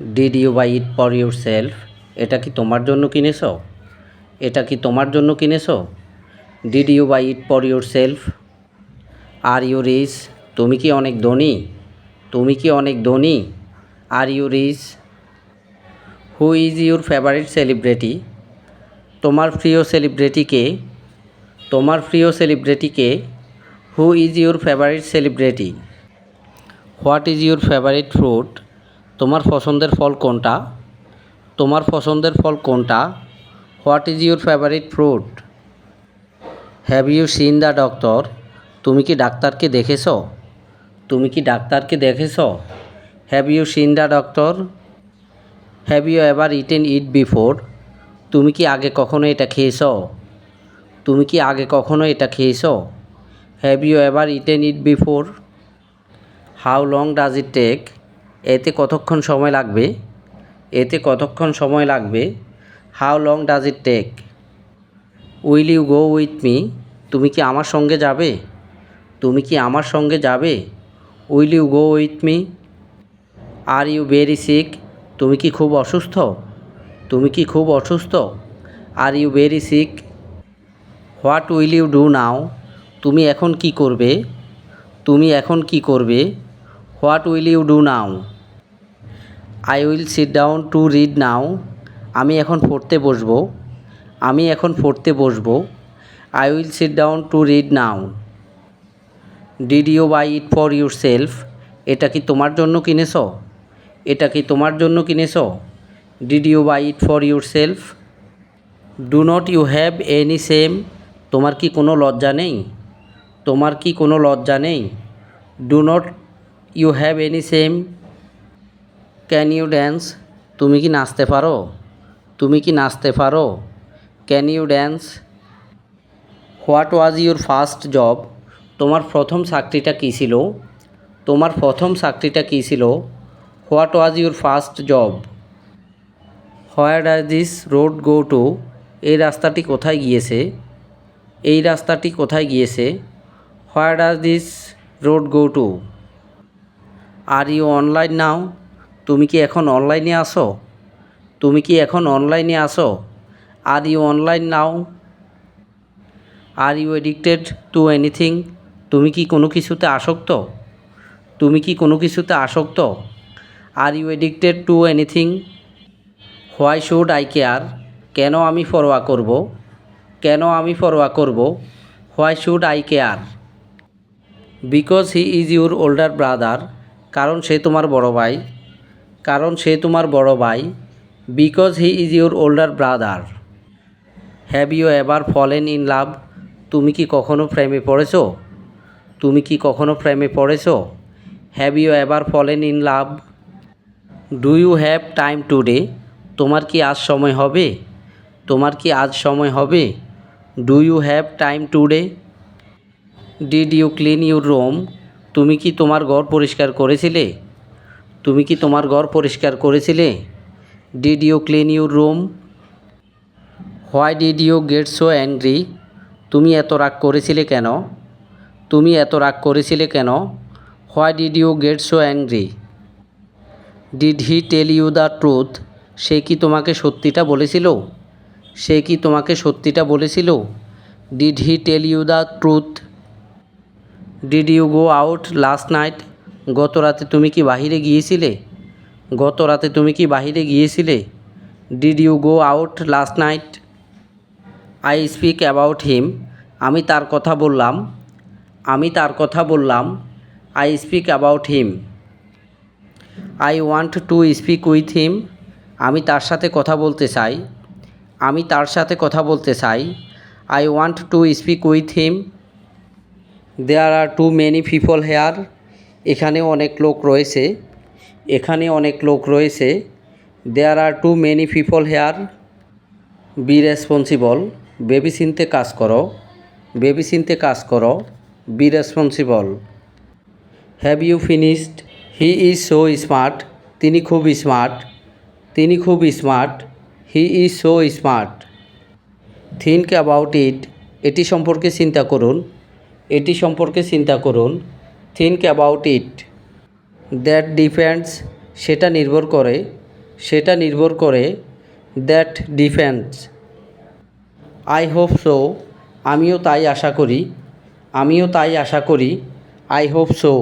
Did you buy it for yourself এটা কি তোমার জন্য কিনেছো? এটা কি তোমার জন্য কিনেছো? Did you buy it for yourself are you rich তুমি কি অনেক ধনী? তুমি কি অনেক ধনী? Are you rich who is your favourite celebrity তোমার প্রিয় সেলিব্রিটি কে? তোমার প্রিয় celebrity K? Who is your favourite celebrity what is your favourite fruit তোমার পছন্দের ফল কোনটা? তোমার পছন্দের ফল কোনটা? What is your favourite fruit? Have you seen the doctor? তুমি কি ডাক্তারকে দেখেছ? তুমি কি ডাক্তারকে দেখেছ? Have you seen the doctor? Have you ever eaten it before? তুমি কি আগে কখনো এটা খেয়েছো? তুমি কি আগে কখনো এটা খেয়েছো? Have you ever eaten it before? How long does it take? এতে কতক্ষণ সময় লাগবে? এতে কতক্ষণ সময় লাগবে? How long does it take? Will you go with me? তুমি কি আমার সঙ্গে যাবে? তুমি কি আমার সঙ্গে যাবে? Will you go with me? Are you very sick? তুমি কি খুব অসুস্থ? তুমি কি খুব অসুস্থ? Are you very sick? What will you do now? তুমি এখন কি করবে? তুমি এখন কি করবে? What will you do now? I will sit down to read now আমি এখন পড়তে বসবো। আমি এখন পড়তে বসবো। I will sit down to read now did you buy it for yourself এটা কি তোমার জন্য কিনেছো? এটা কি তোমার জন্য কিনেছো? Did you buy it for yourself do not you have any shame তোমার কি কোনো লজ্জা নেই? তোমার কি কোনো লজ্জা নেই? Do not you have any shame can you dance তুমি কি নাচতে পারো? তুমি কি নাচতে পারো? Can you dance what was your first job তোমার প্রথম চাকরিটা কী ছিল? তোমার প্রথম চাকরিটা কী ছিল? What was your first job where does this road go to এই রাস্তাটি কোথায় গিয়েছে? এই রাস্তাটি কোথায় গিয়েছে? Where does this road go to are you online now তুমি কি এখন অনলাইনে আসো তুমি কি এখন অনলাইনে আসো are you online now are you addicted to anything তুমি কি কোনো কিছুতে আসক্ত? তুমি কি কোনো কিছুতে আসক্ত? Are you addicted to anything why should I care কেন আমি পরোয়া করব? কেন আমি পরোয়া করব? Why should I care because he is your older brother কারণ সে তোমার বড় ভাই। কারণ সে তোমার বড় ভাই because he is your older brother have you ever fallen in love তুমি কি কখনো প্রেমে পড়েছো? তুমি কি কখনো প্রেমে পড়েছো? Have you ever fallen in love do you have time today তোমার কি আজ সময় হবে? তোমার কি আজ সময় হবে? Do you have time today did you clean your room তুমি কি তোমার ঘর পরিষ্কার করেছিলে? তুমি কি তোমার ঘর পরিষ্কার করেছিলে? Did you clean your room why did you get so angry তুমি এত রাগ করেছিলে কেন? তুমি এত রাগ করেছিলে কেন? Why did you get so angry did he tell you the truth সে কি তোমাকে সত্যিটা বলেছিল? সে কি তোমাকে সত্যিটা বলেছিল? Did he tell you the truth did you go out last night গত রাতে তুমি কি বাহিরে গিয়েছিলে? গত রাতে তুমি কি বাহিরে গিয়েছিলে? Did you go out last night I speak about him আমি তার কথা বললাম। আমি তার কথা বললাম। I speak about him I want to speak with him আমি তার সাথে কথা বলতে চাই। আমি তার সাথে কথা বলতে চাই। I want to speak with him there are too many people here এখানে অনেক লোক রয়েছে। এখানে অনেক লোক রয়েছে। There are too many people here be responsible baby চিনতে কাজ করো। বেবি চিনতে কাজ করো। Be responsible have you finished he is so smart তিনি খুব স্মার্ট তিনি খুব smart he is so smart think about it এটি সম্পর্কে চিন্তা করুন। এটি সম্পর্কে চিন্তা করুন। Think about it that depends সেটা নির্ভর করে, সেটা নির্ভর করে that depends I hope so আমিও তাই আশা করি, আমিও তাই আশা করি আই হোপ সো